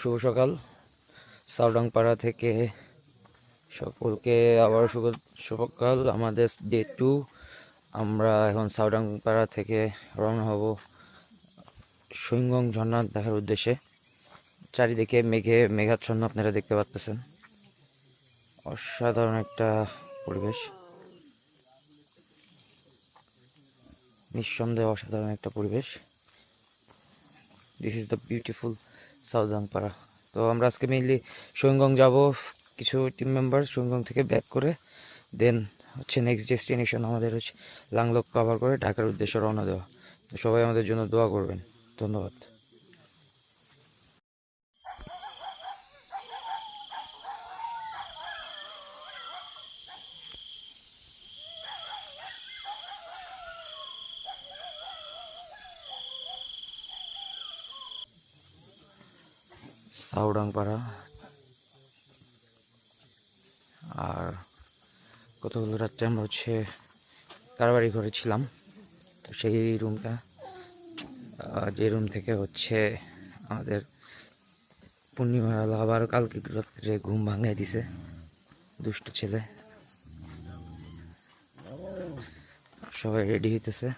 শুভ সকাল। সাউডাংপাড়া থেকে সকলকে আবার শুভ সকাল। আমাদের ডে টু আমরা এখন সাউডাংপাড়া থেকে রওনা হব সৈঙ্গং ঝর্ণা দেখার উদ্দেশ্যে। চারিদিকে মেঘে মেঘাচ্ছন্ন আপনারা দেখতে পাচ্ছেন অসাধারণ একটা পরিবেশ। নিঃসন্দেহে অসাধারণ একটা পরিবেশ। This is the beautiful Soudangpara তো আমরা আজকে মেইনলি সৈঙ্গং যাব, কিছু টিম মেম্বার সৈঙ্গং থেকে ব্যাক করে দেন হচ্ছে নেক্সট ডেস্টিনেশন আমাদের হচ্ছে লাংলক কভার করে, ঢাকার উদ্দেশ্যে রওনা দেওয়া। তো সবাই আমাদের জন্য দোয়া করবেন। ধন্যবাদ। সাউডাংপাড়া। আর কতগুলো রাত্রে আমরা হচ্ছে কারবারি ঘরে ছিলাম। তো সেই রুমটা যে রুম থেকে হচ্ছে আমাদের পূর্ণিমার আলো আবার কালকে রাত্রে ঘুম ভাঙিয়ে দিছে দুষ্ট ছেলে। সবাই রেডি হইতেছে।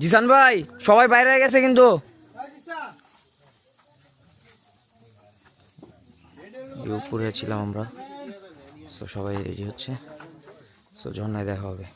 জিসান ভাই, সবাই বাইরে গেছে কিন্তু। ছিলাম আমরা। সবাই রেডি হচ্ছে। তো ঝর্ণায় দেখা হবে।